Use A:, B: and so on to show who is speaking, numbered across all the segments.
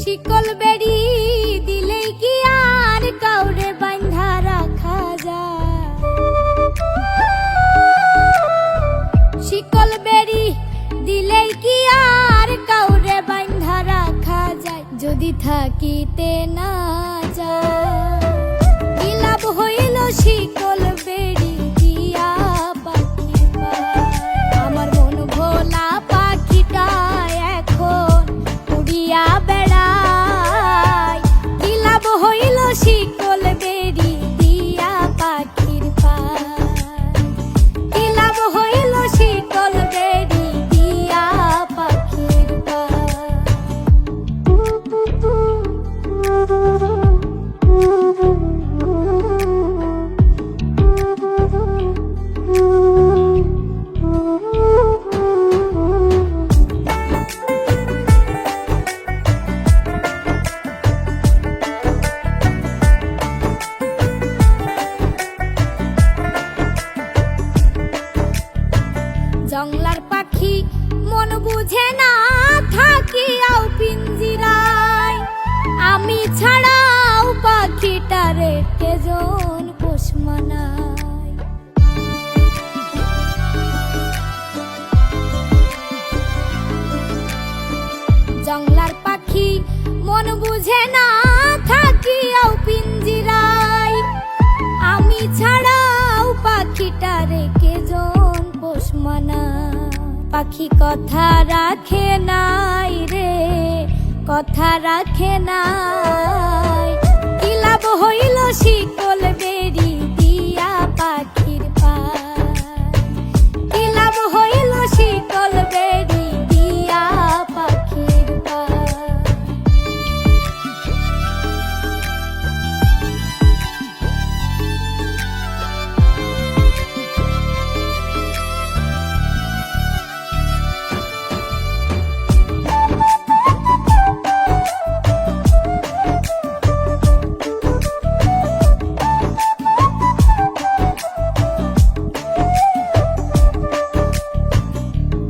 A: শিকল বেড়ি দিলেই কি আর কাউরে বান্ধা রাখা যায়? শিকল বেড়ি দিলেই কি আর কাউরে বান্ধা রাখা যায়? যদি থাকিতে না যায়? বিলাপ হইল শিকল জংলার পাখি মন বুঝে না থাকিয়াও পিঞ্জিরায়। আমি ছাড়াও পাখিটারে কেজন পোষ মানায় জংলার পাখি মন বুঝে না মানা পাখি কথা রাখে নাই রে কথা রাখে নাই।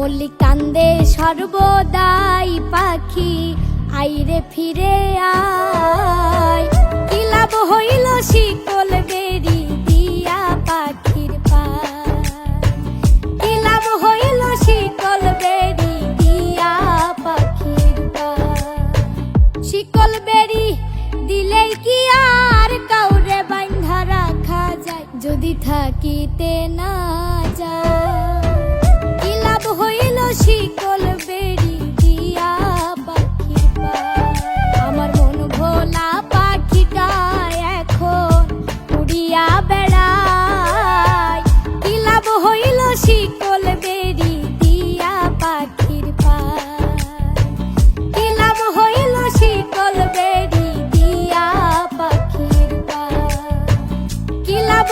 A: মল্লিক কান্দে সর্বদাই পাখি। আইরে ফিরে আয়। কি লাভ হইল শিকল বেরি দিয়া পাখির পায়? কি হইল শিকল বেরি দিয়া পাখির শিকল বেরি দিলেই কি আর কাউরে বান্ধা রাখা যায়? যদি থাকিতে না